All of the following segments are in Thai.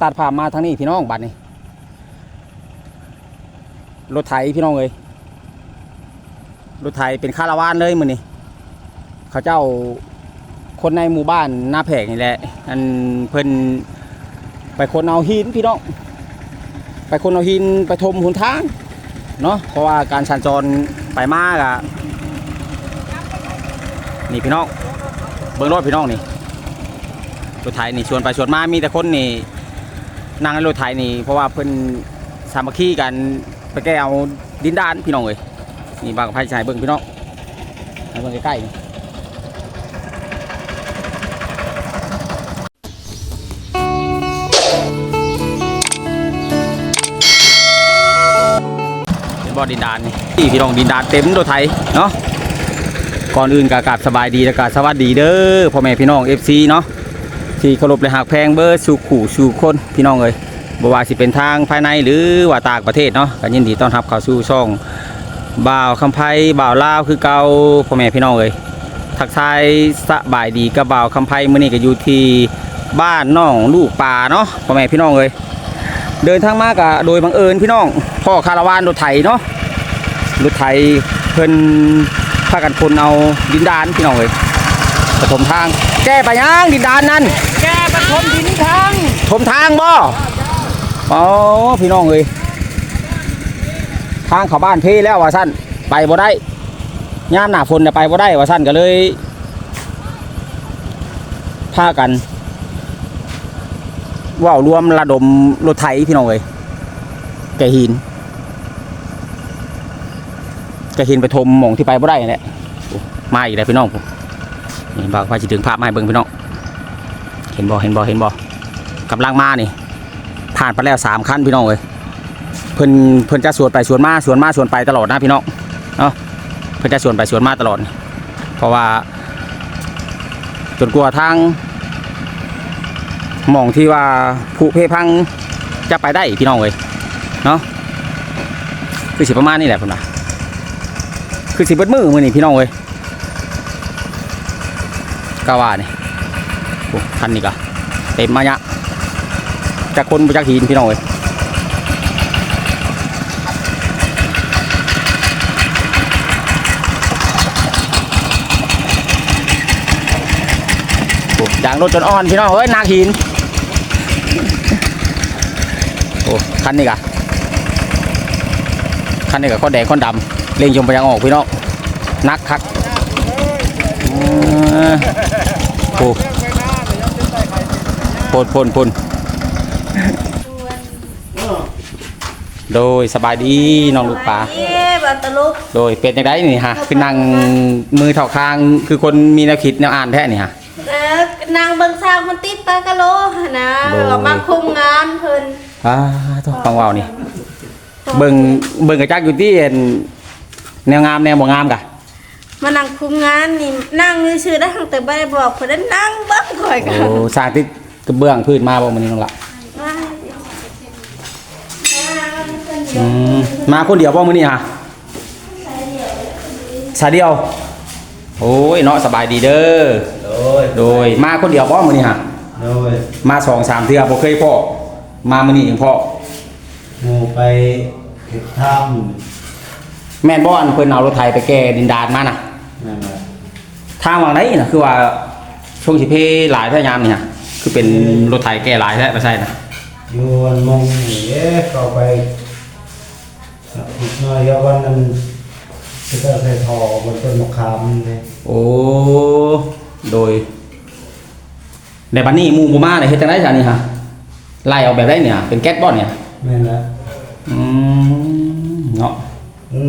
ตัดภามาทางนี้พี่น้องบัดนี้รถไถพี่น้องเลยรถไถเป็นคาราวานเลยมือนี่เขาเจ้าคนในหมู่บ้านหน้าแผงนี่แหละอันเพิ่นไปคนเอาหินพี่น้อง ไปคนเอาหินไปทมหุนทางเนาะเพราะว่าการสัญจรไปมากอะนี่พี่น้องเบิ้งรถพี่น้องนี่รถไถนี่ชวนไปชวนมามีแต่คนนี่ นั่งในรถไถนี่เพราะว่าเพิ่นสามัคคีกันไปแก้เอาดินดานพี่น้องเลยนี่บางไพ่ชายเบิ่งพี่น้องเบิ้งใกล้ๆนี่บ่อดินดานนี่พี่น้องดินดานเต็มรถไถเนาะก่อนอื่นก็กาบสบายดีและก็สวัสดีเด้อพ่อแม่พี่น้อง FC เนาะ ที่เคารพและหักแพงเบอร์สู่ขู่สู่คนพี่น้องเอ้ยบ่ว่าสิเป็นทางภายในหรือว่าต่างประเทศเนาะก็ยินดีต้อนรับเข้าสู่ช่องบ่าวคำไพ่บ่าวลาวคือเก่าพ่อแม่พี่น้องเอ้ยทักทายสบายดีกับบ่าวคำไพ่มื้อนี้ก็อยู่ที่บ้านน้องลูกป่าเนาะพ่อแม่พี่น้องเอ้ยเดินทางมากะโดยบังเอิญพี่น้องพ่อคาราวานรถไถเนาะรถไถเพิ่นพากันคนเอาดินดานพี่น้องเอ้ยปฐมทางแก้ไปยังดินดานนั่น แกปฐมดินทางชมทางบ่อ๋อพี่น้องเอ้ยทางเขาบ้านเพแล้วว่าสั้นไปบ่ได้ยามหนาฝนเนี่ยไปบ่ได้ว่าสั้นก็เลยพากันว่าวรวมระดมรถไถพี่น้องเอ้ยแกหินแกหินไปทมหมองที่ไปบ่ได้นั่แหละมาอีกแล้วพี่น้องผมนี่บอกว่าจะถึงภาพมาให้เบิ่งพี่น้อง ห็นบ่เห็นบ่เห็นบ่กำลังมานี่ ผ่านไปแล้วสามขั้นพี่น้องเลยเพิ่นเพิ่นจะสวนไปสวนมาสวนมาสวนไปตลอดนะพี่น้องเนาะเพิ่นจะสวนไปสวนมาตลอด เพราะว่า จนกลัวทางมองที่ว่าผู้เพพังจะไปได้พี่น้องเลยเนาะคือสิประมาณนี้แหละพุ่นะคือสิเบิดมือมือนี่พี่น้องเลยกาว่านี่โอ้ คันนี้ก็เต็มมาเนี่ยจากคนไปจากหินพี่น้องเอ้ยโอ้ยางรถจนอ่อนพี่น้องเอ้ยนาหินโอ้คันนี้กะคันนี้กะข้อแดงข้อดำเล่งชมไปยังออกพี่น้องนักคักโอ้ พนพนพนโดยสบายดีน้องลูกปลาเย้บัตลุกโดยเป็นยังไงนี่ฮะคือนั่งมือเท่าคางคือคนมีแนวคิดแนวอ่านแท้นี่ฮะเอ่อนางเบิงซางมันติดปลากะโลหั่นนะโอ้ยเรามาคุมงานเพิ่นอ้าต้องฟังเว่าวนี่ เบิ่งเบิ่งกระจักอยู่ที่เห็นแนวงามแนวบ่งามกะมานั่งคุมงานนี่นั่งชื่อๆได้ตั้งแต่บ่ได้บอกเพิ่นได้นั่งเบิ่งข่อยกันโอ้สร้างที่ กระเบื้องพื้นมาบ่มื้อนี้น้องละอืมมาคนเดียวบ่มื้อนี้ฮะสายเดียว โอ้ยเนาะสบายดีเด้อ โดย โดยมาคนเดียวบ่มื้อนี้ฮะโดย มาสองสามเทื่อบ่เคยพ่อมามื้อนี้เองพ่อหมูไปเห็ดถ้แม่นบ่อันเพิ่นเอารถไถไปแก้ดินดานมาน่ะำนั่นแหละทางวังไหนน่ะคือว่าช่วงสิเพหลายพยายามนี่ฮะ คือเป็นรถไถแก้หลายแท้บ่ใช่นะอยู่วันมงนี่เอ๊ะเข้าไปอีกหน่อยเดี๋ยววันนั้นจะก็ใส่ทอบนต้นมะขามนี่เลยโอ้โดยในบัดนี้หมู่บ่มาได้เฮ็ดจังได๋ซะนี่ฮะไล่เอาแบบไดเนี่ย เป็นแก๊สบ่เนี่ยนั่นแหละอืมเนาะ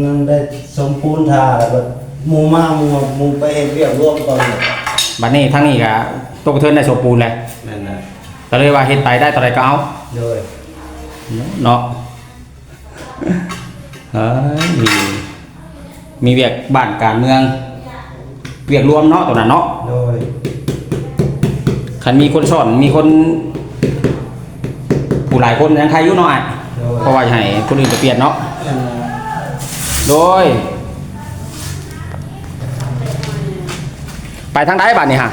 นั่นได้สมปูนทาแล้วก็หมูมาหมูหมูไปเห็นเรียบร่วมตอนนี้บัดนี้ทางนี้ก็ตกกระเทินได้สมปูนแหละนั่นแหละ ก็เลยว่าเฮ็ดไปได้เท่าใดก็เอาโดยเนาะเฮ้ยมีมีเวียกบ้านการเมืองเวียกรวมเนาะตรงนั้นเนาะโดยคันมีคนสอนมีคนผู้หลายคนยังใครอยู่เนาะอ้ายโดยเพราะว่าจะให้คนอื่นไปเปลี่ยนเนาะนั่นแหละโดย ไปทางใดบ้านนี่ฮะ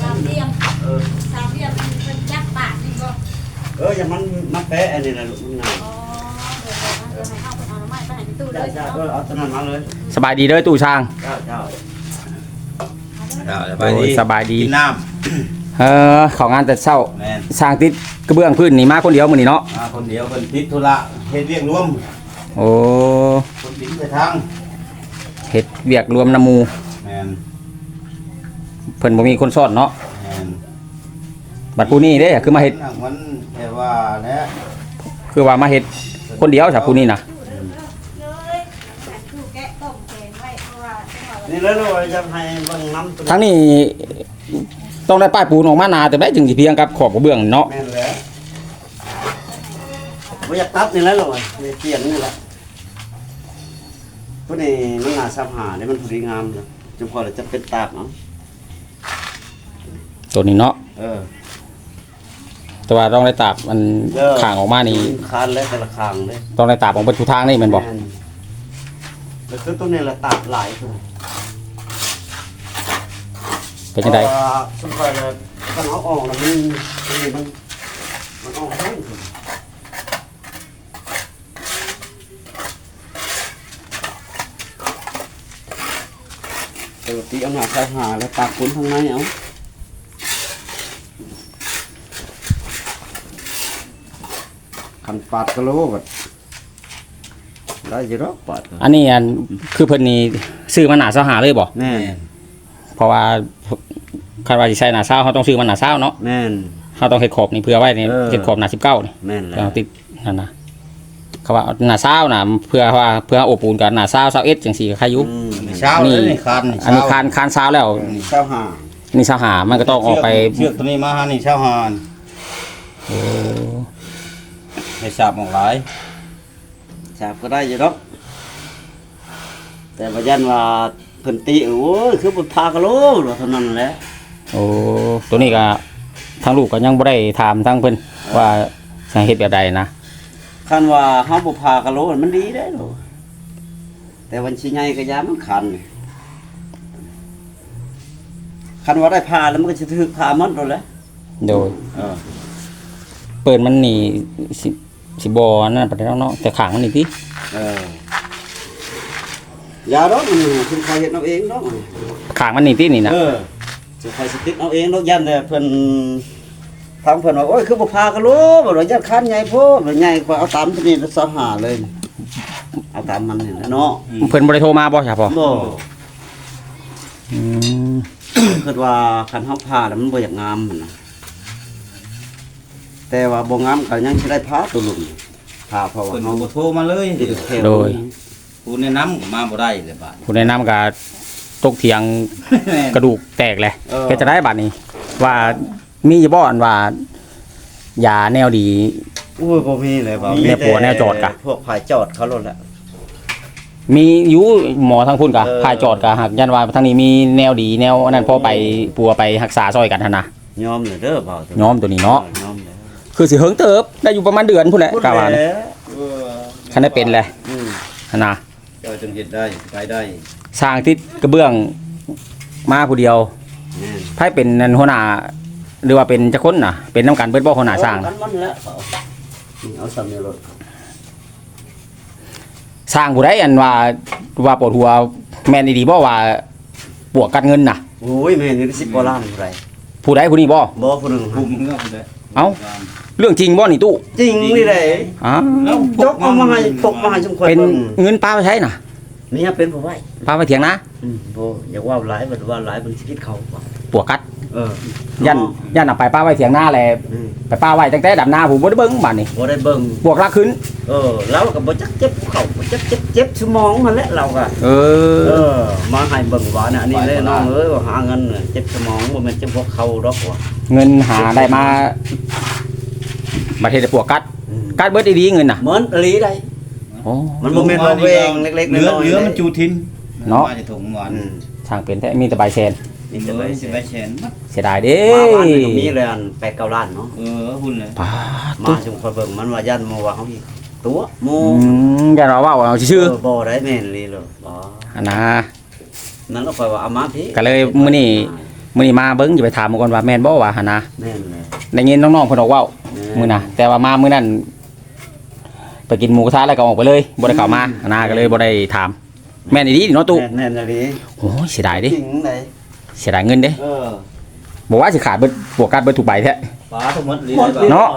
สามเหลี่ยมสามเหลี่ยมเป็นจักรบาทนี่ก็ เอออย่ามันมาแปะอันนี้นะลูกมันน่ะอ๋อเดี๋ยวเดี๋ยวให้เอาไปเอาน้ำไม้ไปให้ในตู้เลจ้ายจ้าเออเอาตอนนั้นมาเลยสบายดีเด้อตู่ช่างเจ้าเจ้าโอ้ยสบายดี กินน้เออของงานแต่เช้าำแม่นสร้างติดกระเบื้องพื้นนี่มาคนเดียวมื้อนี้เนาะมาคนเดียวคนติดธุระเฮ็ดเรียกรวมโอ้คนติดแต่ทางเฮ็ดเวียกรวมน้ำหมูแม่นเพิ่นบ่มีคนสอนเนาะแม่น บัดผู้นี้เด้คือมาเฮ็ดนั่งมันแต่ว่าแล้วคือว่ามาเฮ็ดคนเดียวจากผู้นี้น่ะเลยแต่ตู้แกะต้มแกงไว้เพราะว่าจังหวะนี่แล้วเราจะให้เบิ่งน้ำตัวทั้งนี้ต้องได้ป้ายปูนออกมาหนาแต่ได้จึงสิเพียงกับขอบกระเบื้องเนาะแม่นแล้วบ่อยากตัดนี่แหล้วเราไม่เปลี่ยนนี่แหละผู้นี้มันน่าซ้ำหานี่มันพอดีงามเลยจุพอเราจะเป็นตากเนาะตัวนี้เนาะเออ แต่ว่าต้องได้ตากมันเออข่างออกมานี่คานแล้วแต่ละคางเลยต้องได้ตากของบรรทุกทางนี่แมันบอกแม่นแต่คือตัวนี้ละตากหลายตัวเป็นจังไดพราะว่าสุดท้ายแล้วกันเอาออกแล้วมันมันมันมันออกแห้งขึ้นปกติเอาหน้าใส่หาแล้วตากคนข้างในเอา คันปาดกะโหลกดได้อยี่รอกปาดก็อันนี้อันคือเพิ่นนี่ซื้อมาหนาเสาหาเลยบ่แม่นเพราะว่าคาดว่าสิใช้หนาเสาเขาต้องซื้อมาหนาเสาเนาะแม่นเขาต้องเฮ็ดขอบนี่เพื่อไว้นี่เออ เฮ็ดขอบหนา19นี่แม่นแล้เอาวติดนั่นนะเขาว่าหนาเสาน่ะเพื่อว่าเพื่ออบปูนกับหนาเสาเสาเอสจังซี่ก็ใครอยู่ อืมเช้าเลยนี่คันอันนี้คานคานเสาแล้วเช้าหานี่เสาหามันก็ต้องออกไปเชือกตัวนี้มาหานี่เช้าหานโอ้ ให้สาบออกหลายฉาบก็ได้อยู่ดอกแต่ว่ายันว่าเพิ่นติโอ้ยคือบ่พากะโลว่าเท่านั้นแหละโอ้ตัวนี้ก็ทางลูกก็ยังบ่ได้ถามทางเพิ่นว่าสิเฮ็ดแบบใดนะคันว่าเฮาบ่พากะโลมันดีได้ดอกแต่วันสิใหญ่ก็ยามันคันคันว่าได้พาแล้วมันก็สิถึกพามันโดนแหล้วโดยเออเปิดมันนี่สิ สิบอนั่นปะเนาะแต่ขางมันนี่พี่เออยาดอกมันนี่คุณใครเฮ็ดเอาเองดอกขางมันนี่พี่นี่นะเออสิใครสิติดเอาเองดอกยันแต่เพิ่นทางเพิ่นว่าโอ้ยคือบ่พากะโลบ่ว่ายันคันใหญ่โพดบ่ใหญ่กว่าเอาตามตัวนี้สหาเลยเอาตามมันนี่แหละเนาะเพิ่นบ่ได้โทรมาบ่ใช่พอบ่อืมคิดว่าคันเฮาพาแล้วมันบ่อยากงามมันนะ แต่ว่าบ่งามก็ยังสิได้พาตัวลุงพาเพราะว่าเพิ่นเฮาบ่โทรมาเลยติดแถวผู้แนะนำก็มาบ่ได้เลยบาด ผู้แนะนำก็ตกเถียงแม่นกระดูกแตกเลยเออเฮ็ดจะได้บัดนี้ ว่ามีบ่อันว่ายาแนวดีโอ้ยบ่มีเลยบ่แนวปัวแนวจอดกะ พวกผายจอดเขาโลดแหละ มีอยู่หมอทางพุ่นกะเออ พายจอดกะหักยันว่าทางนี้มีแนวดีแนวอันนั้นพอไปปัวไปรักษาซอยกันหั่นนะยอมเลยเด้อเบาย้อมตัวนี้เนาะยอมเลย คือสิเฮิงเติบได้อยู่ประมาณเดือนพุ่นแหละพูดกะว่าแล้นะวเออคันได้เป็นแหละอืมหั่นนะเจ้าจึงเฮ็ดได้ไปได้สร้างติดกระเบื้องมาผู้เดียวแม่นไพ่เป็นนันหัวหน้าหรือว่าเป็นจะคนน่ะ เป็นน้ำกันเบิดบ่หัวหน้าสร้างเอกันมันแล้วเอานี่เอาสำเนียงรถสร้างผู้ใดอันว่าว่าปวดหัวแม่นดีบ่ว่าปวกกัดเงินน่ะโอ้ยแม่นี่สิบกว่าล้านเท่าไหร่ผู้ใดผู้นี้บ่บ่ผู้หนึงคุมเงือกเลย เอ้า เรื่องจริงบ่นี่ตู้จริงนี่แหละอ้าวแล้วจกเอามาให้พกมาให้ชุมคนเป็นบิ่งเงินป้าไปใช้น่ะเมียเป็นผู้ไว้ป้าไปเถียงนะอืมบ่อยากว่าหลายบ่ว่าหลายมันสิคิดเขาว่าปวกกัด เออยันยันเอาไปป้าไว้เถียงหน้าแหละอืมไปป้าไว้ตั้งแต่ดับหน้าผมบ่ได้เบิ่งบัดนี้บ่ได้เบิ่งปวกรักขึ้น เออเราก็บ่จักเจ็บเขาบ่จักเจ็บเจ็บสมองมันแหละเราก็เอเออ อ มาให้เบิ่งว่าน่ะอันนี้เลยน้องเอ้ยว่าหาเงินน่ะเจ็บสมองบ่แม่นเจ็บพวกเขาดอกว่าเงินหาได้มาบัดเฮ็ดให้ปวกกัดอืมกัดเบิดดีๆเงินน่ะเหมือนอลีได้ โอ้ มันบ่แม่นว่าเวงเล็กๆเหลือน้อยๆเหลือมันจูทินเนาะ มาจะถุงหวานอืมช่างเป็นแท้มีแต่ใบแชน นี่เหจะลืไปอเสีสิยไปแชนมัดเสียดายเด้มาบ้านนี่ก็มีเลยอันแปดเก้าล้านเนาะเออหุ่นเลยป้าดมาชุมคนเบิ่งมันว่ายันโมว่าเขาอีกตัวโมอืมอย่าเราว่าเอาชื่อเออบ่ได้แม่นเลยเลยบ่ๆอันนะนั่นเราคอยว่าเอามาพี่ก็เลยมื้อนี้ มื้อนี้มาเบิ่งอย่าไปถามมันก่อนว่าแม่นบ่ว่าหั่นนะแม่นเลยได้ยินน้องๆเพิ่นบอกเว่าแม่นมื้อน่ะแต่ว่ามามื้อนั้นไปกินหมูกระทะแล้วก็ออกไปเลยบ่ได้เข้ามานาก็เลยบ่ได้ถาม แม่นอีดีเนาะตู่แน่นๆเลยโอ้ยเสียดายเดิจริงเลย เสียดายเงินเด้เออบอกว่าสิขาดเบิดบวกกัดเบิดถูกใบแท้ ฟ้าทั้งหมดลีได้เนาะ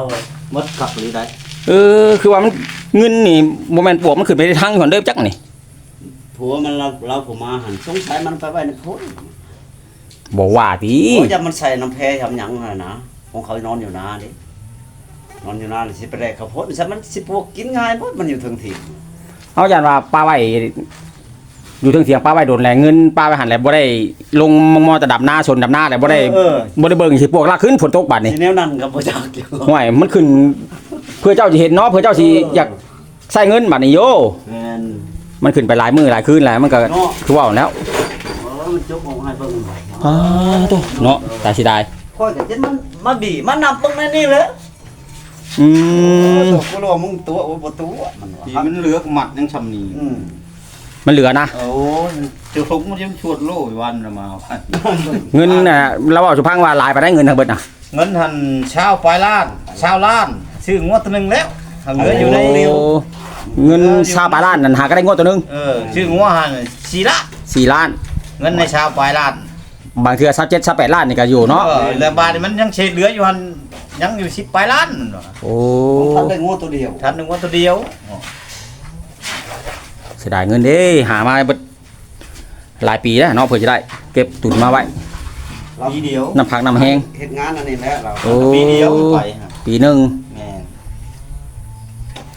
หมดขับลีได้เออ คือว่ามันเงินนี่บ่แม่นปวกมันขึ้นไปในทางอยู่หั่นเด้อจักนี่ผัวมันเราเราผมมาหันสงสัยมันไปไว้ในพุ่นบ่ว่าติโอ้ยอย่ามันใส่น้ำแพรทำหยังน่ะนะของเขานอนอยู่นาดินอนอยู่นาเลยสิไปแรกข้าวโพดซะมันสิพวกกินง่ายบ่มันอยู่ถึงถิ่นเอาอย่างว่าป้าไว้ อยู่เทิงเสียงป้าไว้โดนแหลเงินป้าไว้หันแหล้วบ่ได้ ลงมองมอแต่ดับหน้าชนดับหน้าแล้วบ่ได้เออ บ่ได้เบิ่งสิพวกลากขึ้นฝนตกบัดนี่ทีแนวนั้นก็บ่จักอยู่ ห่วยมันขึ้น เพื่อเจ้าสิเห็นเนาะเพื่อเจ้าสิอยากใช้เงินบัดนี้โย แม่น มันขึ้นไปหลายมื้อหลายคืนแล้วมันก็เนาะ คือว่าแล้วเออมันจกออกให้เบิ่งอ้าวโตเนาะตายสิได้ค่อยก็เจ็ดมันมาบีมันนำเบิ่งในนี่เลยอืเอมอกูรู้ว่ามึงตัวโอ้บ่ตัวมันว่าที่มันเหลือกหมัดยังชำนีอืม มันเหลือนะ โอ้ยเจ้าทุกมันยังชวดโล่อยู่วันละมาเอาไปเงินน่ะเราเอาสุพังว่าหลายไปได้เงินทั้งเบิดน่ะ เงินหันเช้าปลายล้านเช้าล้านซื้องวดตัวหนึงแล้วเหลืออยู่ในโเงินชาวปลายล้านนั่นหาก็ได้งวดตัวหนึงเออซื้องวดหันสี่ล้านสี่ล้าน เงินในเช้าปลายล้านบางเทื่อซับเจ็ดซับแปดล้านนี่ก็อยู่เนาะออแล้วบาทนี่มันยังเฉดเหลืออยู่หันยังอยู่สิบปลายล้านนั่นว่ะโอ้ทันได้งูตัวเดียว ทันหนึ่งวันตัวเดียวเสียดายเงินเด้หามาเบิดหลายปีแล้วเนาะเพื่อจะได้ เก็บตุนมาไว้ปีเดียวน้ำพักน้ำแห้งเฮ็ดงานอันนี้แหละเราโอ้ปีเดียวไปฮะปีหนึ่งแม่น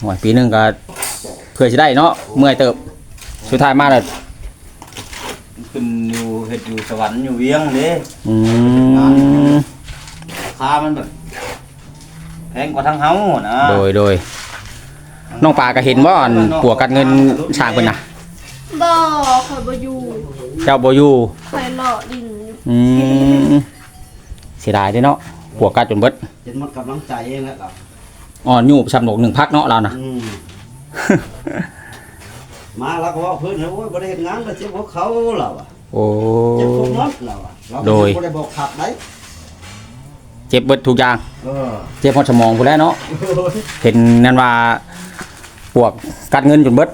โอ้ยปีหนึ่งก็เพื่อจะได้เนาะเมื่อยเติบสุดท้ายมาเลยขึ้นอยู่เฮ็ดอยู่สวรรค์อยู่เวียงเด้อืมราคามันแบบแพงกว่าทางเฮานะโดยโดย น้องปลาก็เห็นว่าปัวกัดเงินช่างเพิ่นนะบ่ข่อยบ่อยู่เจ้าโบอยูข่อยเลาะดินอยู่อืมเสียดายเด้เนาะปัวกัดจนเบิดเจ็ดหมดกำลังใจเองแหละเราอ่อนอยู่ชำหนกหนึ่งพักเนาะเรานะอืมมาแล้วก็ว่าเพิ่นเฮ้ยโอ้ยบ่ได้เฮ็ดงานแล้วเจ็บหัวเขาเราอะโอ้ เจ็บพวกนั้นเราอะเราโดย บ่ได้บอกขับได้เจ็บเบิดทุกอย่าง เออเจ็บหมดสมองพู้นแหล้วเนาะ เห็นนั่นว่า ปวกกัดเงินจนเบิด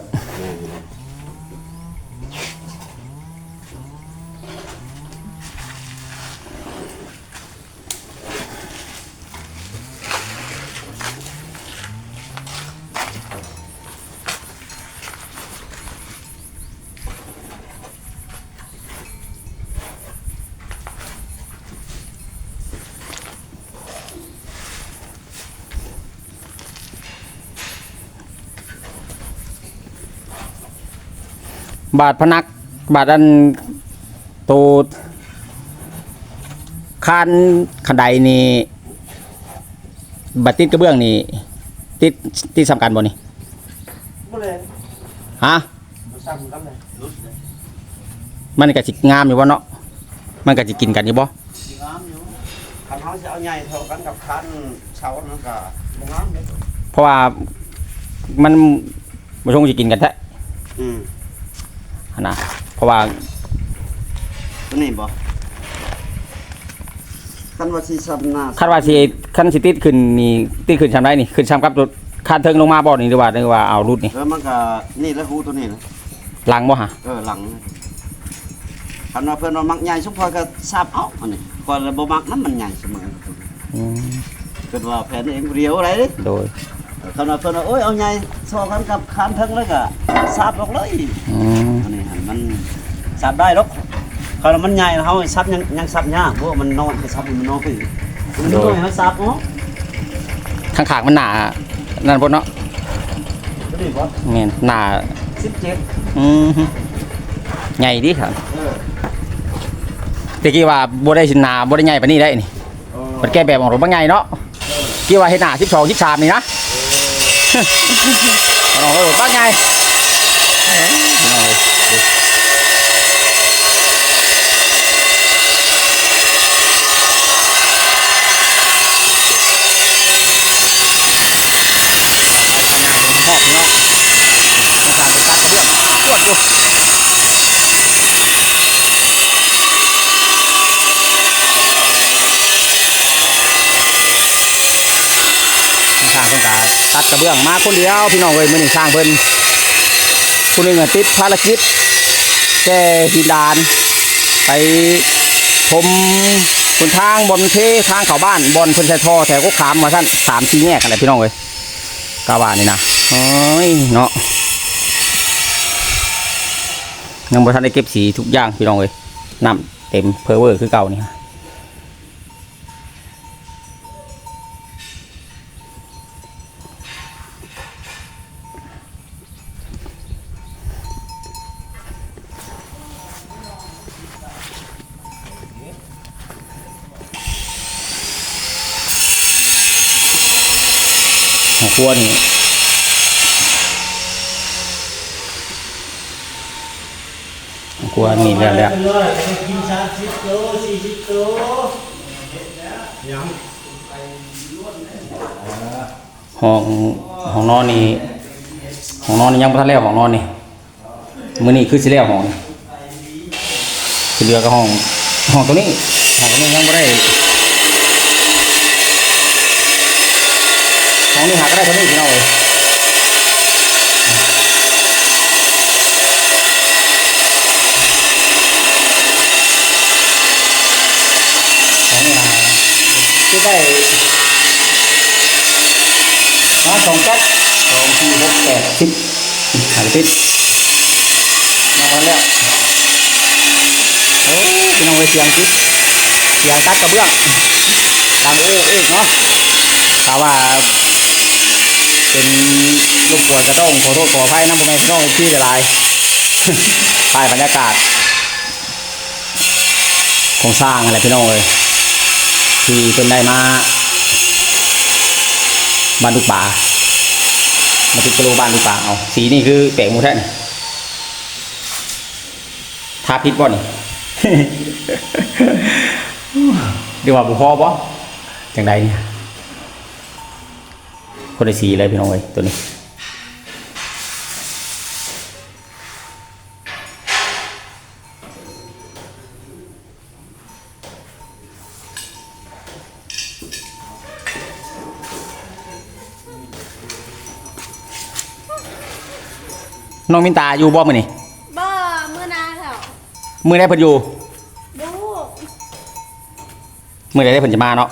บาดพนัก บาดอันโตคานขันไดนี่บัดติดกระเบื้องนี่ติดติดสำคัญบ่นี่บ่ได้ฮะบ่ซ้ำกันเลยรุดเลยมันก็สิงามอยู่บ่เนาะมันก็สิกินกันอยู่บ่สิงามอยู่คันเฮาสิเอาใหญ่เท่ากันกับคันเสานั่นก็บ่งามเลยเพราะว่ามันบ่ชงสิกินกันแท้อืมหั่ นนะเพราะว่าตัวนี้บ่คันว่าสิซ้ำหน้าคาดว่าสิคันสิติดขึ้นนี่ติดขึ้นชำได้นี่ขึ้นชำกับรถคานเทิงลงมาบ่นี่หรือว่าหรือว่าเอารุดนี่แล้วมันก็นี่แหละหูตัวนี้นะหลังบ่ฮะเออหลังคันว่าเพิ่นว่ามักใหญ่สุพอยก็ทราบเอาอันนี้ก่อนแล้วบ่มักนั้นมันใหญ่เสมออืมเพิ่นว่าแผนเองเดียวอะไรเด้โดยคันว่าเพิ่นว่าโอ้ยเอาใหญ่ซอกันกับคานเทิงเลยก็ทราบออกเลยอืมอันนี้หั่น มันทราบได้หรอกคันว่ามันใหญ่เฮาทราบยังยังทราบยากเพราะว่ามันนอนก็ทราบมันนอนไปอีกมันน้อยเฮาทราบเนาะข้างๆมันหนานั่นพุ่นเนาะบ่ได้บ่แม่นหนา17อืมใหญ่ดีครับเออตะกี้ว่าบ่ได้สิหนาบ่ได้ใหญ่ปานนี้ได้นี่เออมันแก้แบบของรถบ่ใหญ่เนาะกี่ว่าเฮ็ดหน้า12 13นี่นะเอารถบ่ใหญ่ เอ้ยพี่น้องเอ้ยหอดเนาะสถานไปตัดกระเบื้องปวดอยู่ตัดกระเบื้องมาคนเดียวพี่น้องเอ้ยมื้อนี้สร้างเพิ่น คนหนึงติดภารกิจแก้ดินดาน ไปผมบนทางบนเททางเขาบ้านบนเพิ่นใช้ท่อแถวก็ขามมาท่านสามสี่แยกอะไรพี่น้องเอ้ยกาวานี่นะโอ้ยเนาะยังบ่ทันได้เก็บสีทุกอย่างพี่น้องเอ้ยน้ำเต็มเพอร์เวอร์คือเก่านี่ ฮะของครัวนี่ของครัวนี่แล้วแล้วห้องห้องนอนนี่ห้องนอนนี่ยังบ่ทันแล้วห้องนอนนี่มื้อนี้คือสิแล้วห้องนี่เหลือก็ห้องห้องตัวนี้ห้องตัวนี้ยังบ่ได้ห้อง นี้หาก็ได้ตัวนี้พี่น้องเอ้ยของงานที่ได้มาสองแก๊สสองสี่หกแปดสิบหายติดมาแล้วแล้วโอ้พี่น้องไปเสียงคิดเสียงตัดกระเบื้องตามโอ้เอกเนาะถ้าว่า เป็นลูกป่วยก็ต้องขอโทษขออภัยนะพ่อแม่พี่น้องที่จะลายถ่ายบรรยากาศของสร้างอะไรพี่น้องเลยที่เป็นได้มาบ้านลูกป่ามาติดกระโลบ้านลูกป่าเอาสีนี่คือแปลกหมูแท่นทาพิษบ่นี่เดี๋ยวว่าบุพอบ่จังใดเนี่ย คนได้สีเลยพี่น้องเอ้ยตัวนี้น้องมินตาอยู่บ่มื้อนี่บ่มื้อหนาเถอะมื้อใดเพิ่นอยู่ดูมื้อใดเพิ่นจะมาเนาะ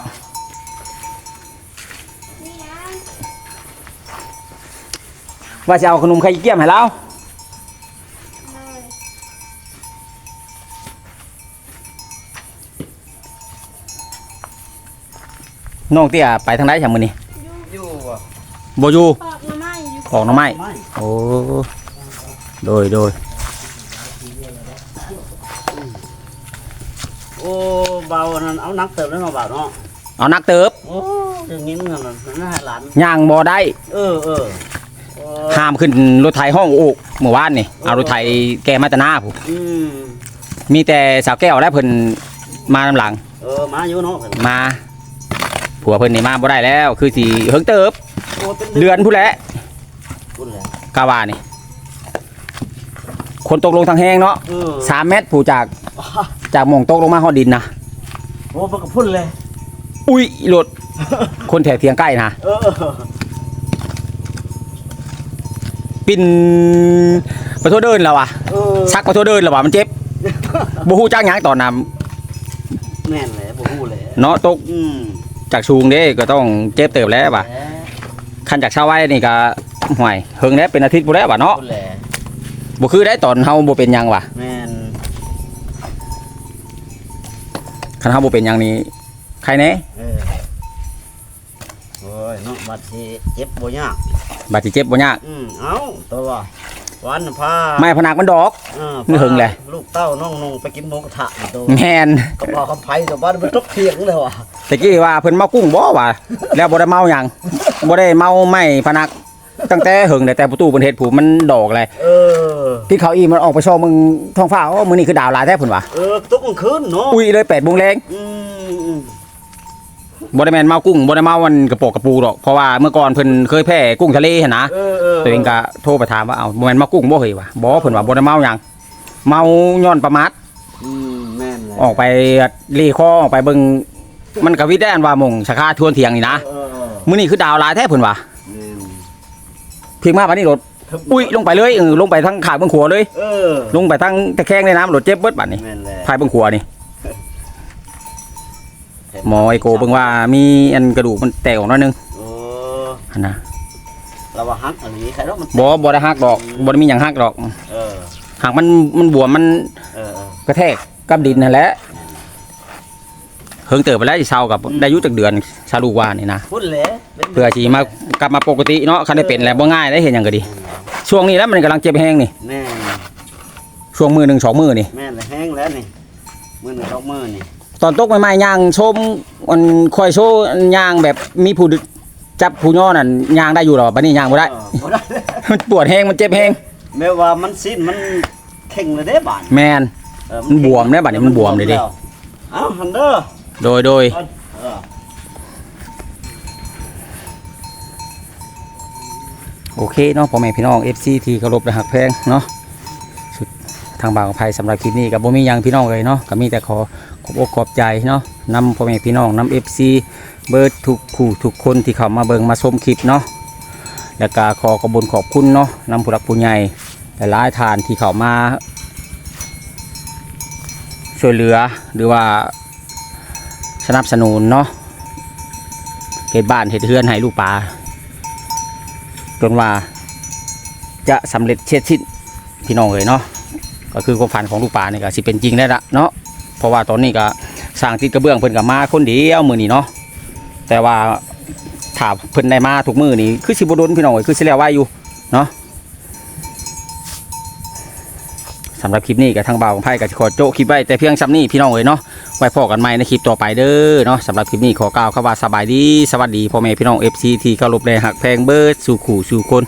ว่าจะเอาขนมไข่เกี้ยมให้เราเลยน้องเตี้ยไปทางใดจังมื้อนี้อยู่บ่บ่อยู่ปอกหน้ำไม้อยู่ของหน่อไม้ไม่โอ้โดยโดยโอ้เบานั่นเอานักเติมแล้วเนาะบาดเนาะเอานักเติบโอ้เรื่องนี้เงินนั่นน่าให้หลานย่างบ่ได้ เออเออเออ ห้ามขึ้นรถไถห้องโอกเมื่อวานนี่เอารถไถแกมาแตหนาผู้อืมมีแต่สาวแก้วและเพิ่นมานำหลัง เออมาอยู่เนาะมาผัวเพิ่นนี่มาบ่ได้แล้ว คือสิเฮิงเติบโอ้เป็นเดือนผู้นแหละพุ่นแหละกาว่านี่ คนตกลงทางแห้งเนาะเออสามเมตรผู้จากจากหม่องตกลงมาฮอดดินนะโอ้มันก็พุ่นเลยอุ้ยรถคนแถวเทียงใกล้นะเออเออ ปิ่นไปทั่วเดินแล้ววะเออชักไปทั่วเดินแล้ววะมันเจ็บบ่ฮู้จักหยังตอนนั้นแม่นแหละบ่ฮู้เลยเนาะตกอืมจากชูงเด้ก็ต้องเจ็บเติบแล้วว่ะแหละคันจากชาวไว้นี่ก็ห่วยเฮิงแล้วเป็นอาทิตย์บ่แล้วว่ะเนาะพุ่นแหละบ่คือได้ตอนเฮาบ่เป็นหยังว่ะแม่นคันเฮาบ่เป็นหยังนี่ใครแน่ บัดสิเจ็บบ่ยากบาดสิเจ็บบ่ยากอืมเอ้าตัววันพาไม้พนักมันดอก เออนี่หึงแหละลูกเต้าน้องนงไปกินหมูกระทะอยู่ตัวแม่นก็บอกคำไพ่ตัวบ้านมันตกเถียงเลยว่ะตะกี้ว่าเพิ่นเมากุ้งบ่ว่ะแล้วบ่ได้เมาหยังบ่ได้เมาไม้พนัก ตั้งแต่เฮิงแต่แต่ประตูเพิ่นเฮ็ดผูมันดอกเลยเออ ที่เขาอีมันออกไปชอมึงท้องฟ้าโอ้มื้อนี้คือดาวหลายแท้เพิ่นว่ะเออตกกลางคืนเนาะอุ้ยเลย8โมงแรงอืมอืม บ่ได้แม่นเมากุ้งบ่ได้เมาวันกระโปกกระปูดอกเพราะว่าเมื่อก่อนเพิ่นเคยแพ้กุ้งทะเลหั่นนะเออเออตัวเองก็โทรไปถามว่าเอ้าบ่แม่นเมากุ้งบ่เฮ้ยวะบ่เพิ่นว่าบ่ได้เมาหยังเมาย้อนประมาทอืมแม่นเลยออกไปเลีคอออกไปเบิ่งมันก็วิทย์ได้อันว่าหมงสาขาทวนเถียงนี่นะเออเออมื้อนี้คือดาวหลายแท้เพิ่นว่าอืมพียงมาบัดนี้รถอุ้ยลงไปเลยเออลงไปทั้งขางเบื้องขวาเลย เออลงไปทั้งตะแคงในน้ำรถเจ็บเบิดบัดนี้แม่นแหละภายเบื้องขวานี่ หมอไอโกเบิ่งว่ามีอันกระดูกมันแตกออกหน้อยนึงโอ้อันนะเราว่าฮักอันนี้ใครเนาะมันบ่บ่ได้หักดอกบ่ได้มีหยังหักดอกเออหักมันมันบวมมันเออเออกระแทกกับดินนั่นแหละเฮิงเติบไปแล้วสิเช้ากับได้อายุจักเดือนชาลูกว่านี่นะพุ่นแหละเป็นเพื่อสิมากลับมาปกติเนาะคันได้เป็นแล้วบ่ง่ายได้เห็นหยังก็ดี ช่วงนี้แล้วมันกำลังเจ็บแห้งนี่แม่นช่วงมือหนึ่งสองมือนี่แม่นเลยแห้งแล้วนี่มือหนึ่งสองมือนี่ ตอนตกใหม่ๆย่างชมมันคอยโชว์ย่างแบบมีผู้ดึจับผู้ย่อนั่นย่างได้อยู่หรอบัดนี้ย่างบ่ได้เออบ่ได้มันปวดแห้งมันเจ็บแห้งแม้ว่ามันสิ้นมันเข่งเลยเด้บาดแมนเออมันบวมเด้บัดนี้มันบวมเลยดิเอ้าฮันเด้อโดยโดยเออโอเคเนาะพ่อแม่พี่น้อง FC ที่เคารพและหักแพงเนาะสุดทางบางอภัยสำหรับคลิปนี้ก็บ่มีหยังพี่น้องเลยเนาะก็มีแต่ขอ ขอบอกขอบใจเนาะนำพ่อแม่พี่น้องนำ FC เบิร์ดทุกคู่ทุกคนที่เข้ามาเบิงมาชมคลิปเนาะแล้วก็ขอขอบคุญขอบคุณเนาะนำผู้รักผู้ใหญ่หลายทานที่เข้ามาช่วยเหลือหรือว่าสนับสนุนเนาะเหตุบ้านเหตุเฮือนให้ลูกปลาจนว่าจะสำเร็จเช็ดสิ้นพี่น้องเลยเนาะก็คือความฝันของลูกปลาเนี่ก็สิเป็นจริงได้ละเนาะ ราะว่าตอนนี้ก็สร้างติดกระเบื้องเพิ่นกับมาคนเดียวมือนี้เนาะแต่ว่าถาเพิ่นได้มาทุกมือนี่คือสิบโดนพี่น้องเอ้ยคือสิแล้วไว้อยู่เนาะสำหรับคลิปนี้กับทางบ่าวของไพ่กับขอโจ้คลิปไว้แต่เพียงซ้ำนี้พี่น้องเอ๋ยเนาะไว้พอกันใหม่ในคลิปต่อไปเด้อเนาะสำหรับคลิปนี้ขอกล่าวคำว่าสบายดีสวัสดีพ่อแม่พี่น้องเอฟซีที่เคารพในหักแพงเบิร์ดสู่ขู่สู่คน